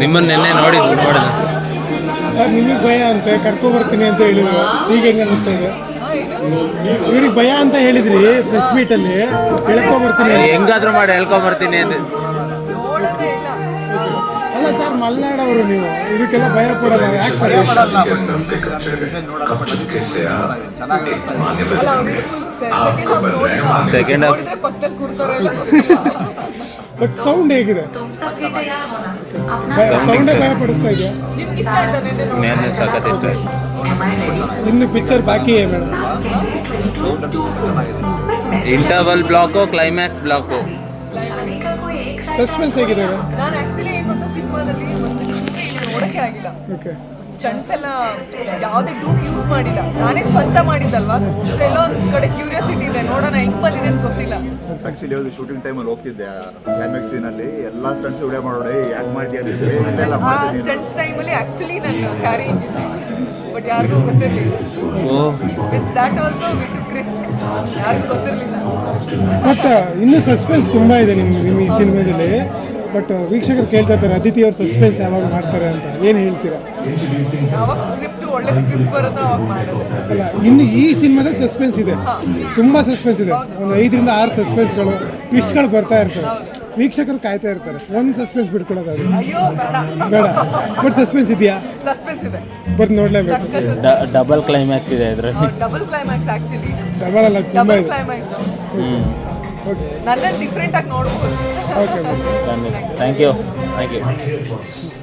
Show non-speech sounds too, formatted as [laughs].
ನಿಮ್ಮನ್ನ ನೋಡಿ ನೋಡಿದ್ದು ನೋಡಿದ ಸರ್ ನಿಮಗೆ ಭಯ ಅಂತೆ ಕರ್ಕೊಂಬರ್ತೀನಿ ಅಂತ ಹೇಳಿದ್ರು. ಈಗ ಹೆಂಗ ಅನಿಸ್ತಾ ಇದೆ? ಇವ್ರಿಗೆ ಭಯ ಅಂತ ಹೇಳಿದ್ರಿ ಪ್ರೆಸ್ ಅಲ್ಲಿ. ಹೇಳ್ಕೊಂಬರ್ತೀನಿ ಬರ್ತೀನಿ ಹೆಂಗಾದ್ರೂ ಮಾಡಿ ಹೇಳ್ಕೊಂಬರ್ತೀನಿ ಅಂತ. ಅಲ್ಲ ಸರ್ ಮಲ್ನಾಡವರು ನೀವು ಇದಕ್ಕೆಲ್ಲ ಭಯ ಪಡಲ್ಲ. ಯಾಕೆ sir? Second half. But sound ಹೇಗಿದೆ? ಸೌಂಡೇ ಭಯ ಪಡಿಸ್ತಾ ಇದೆಯಾ? ನಿಮ್ಗೆ ಇಷ್ಟ ಆಯ್ತಾ ನೆನ್ನೆ ನೋಡಿ? ನೇನೆ ಸಖತ್ ಇಷ್ಟ ಆಯ್ತು. ಇನ್ನು ಪಿಕ್ಚರ್ ಬಾಕಿ madam. Interval block climax block suspense ಹೇಗಿದೆ? ನಾನು ಆಕ್ಚುಲಿ ಹೇಗೆ ಗೊತ್ತಾ ಸಿನಿಮಾದಲ್ಲಿ ಒಂದು ನೋಡಕ್ಕೆ ಆಗಿಲ್ಲ. ಓಕೆ ಸ್ಟಂಟ್ಸ್ ಎಲ್ಲ ಯಾವುದೇ ಡೂಪ್ ಯೂಸ್ ಮಾಡಿಲ್ಲ. ನಾನೇ ಸ್ವಂತ ಮಾಡಿದ್ದಲ್ವಾ? ಸೊ ಎಲ್ಲೋ ಒಂದು ಕಡೆ ಕ್ಯೂರಿಯಾಸಿಟಿ ಇದೆ. ನೋಡೋಣ ಹೆಂಗ್ ಬಂದಿದೆ ಅಂತ ಗೊತ್ತಿಲ್ಲ. ಆಕ್ಚುಲಿ ಅದು ಶೂಟಿಂಗ್ ಟೈಮಲ್ಲಿ ಹೋಗ್ತಿದ್ದೆ. ಕ್ಲೈಮ್ಯಾಕ್ಸ್ ಸೀನಲ್ಲಿ [laughs] ಎಲ್ಲ ಸ್ಟಂಟ್ಸ್ ವಿಡಿಯೋ ಮಾಡೋಡೆ ಯಾಕೆ ಮಾಡ್ತೀಯ ಆ ಮಾಡ್ತೀನಿ ಸ್ಟಂಟ್ಸ್ ಟೈಮಲ್ಲಿ ಆಕ್ಚುಲಿ ನಾನು ಕ್ಯಾರಿ ಬಟ್ ಯಾರಿಗೂ ಗೊತ್ತಿರಲಿಲ್ಲ. ಓ. ವಿತ್ ದ್ಯಾಟ್ ಆಲ್ಸೋ ವಿತ್ ಕ್ರಿಸ್ಕ್ ಯಾರಿಗೂ ಗೊತ್ತಿರಲಿಲ್ಲ. ಬಟ್ ಇನ್ನೂ ಸಸ್ಪೆನ್ಸ್ ತುಂಬ ಇದೆ ನಿಮ್ಮ ನಿಮ್ಮ ಈ ಸಿನಿಮಾದಲ್ಲಿ ಬಟ್ ವೀಕ್ಷಕರು ಕೇಳ್ತಾ ಇರ್ತಾರೆ ಅದಿತಿ ಅವ್ರು ಸಸ್ಪೆನ್ಸ್ ಯಾವಾಗ ಮಾಡ್ತಾರೆ ಅಂತ. ಏನು ಹೇಳ್ತೀರಾ? ಯಾವಾಗ ಸ್ಕ್ರಿಪ್ಟ್ ಒಳ್ಳೆ ಸ್ಕ್ರಿಪ್ಟ್ ಬರುತ್ತೋ ಅವಾಗ ಮಾಡೋದು. ಅಲ್ಲ ಇನ್ನು ಈ ಸಿನಿಮಾದಲ್ಲಿ ಸಸ್ಪೆನ್ಸ್ ಇದೆ. ತುಂಬ ಸಸ್ಪೆನ್ಸ್ ಇದೆ. ಒಂದು ಐದರಿಂದ ಆರು ಸಸ್ಪೆನ್ಸ್ಗಳು ಟ್ವಿಸ್ಟ್ಗಳು ಬರ್ತಾ ಇರ್ತಾರೆ ವೀಕ್ಷಕರು ಕಾಯ್ತಾ ಇರ್ತಾರೆ. ಒಂದು ಸಸ್ಪೆನ್ಸ್ ಬಿಟ್ಕೊಡೋದು ಅಯ್ಯೋ ಬೇಡ. ಬೇಡ. ಬಟ್ ಸಸ್ಪೆನ್ಸ್ ಇದೆಯಾ? ಸಸ್ಪೆನ್ಸ್ ಇದೆ. ಬಟ್ ನೋಡ್ಲೇಬೇಕು ಡಬಲ್ ಕ್ಲೈಮ್ಯಾಕ್ಸ್ ಇದೆ ಇದ್ರಲ್ಲಿ. ಡಬಲ್ ಕ್ಲೈಮ್ಯಾಕ್ಸ್ ಆಕ್ಚುಲಿ ಡಬಲ್ ಅಲ್ಲ ತುಂಬ ಡಬಲ್ ಇದೆ. Climax hmm. ಓಕೆ ನನ್ನ ಡಿಫ್ರೆಂಟ್ ಆಗಿ ನೋಡ್ಬೋದು. Okay thank you thank you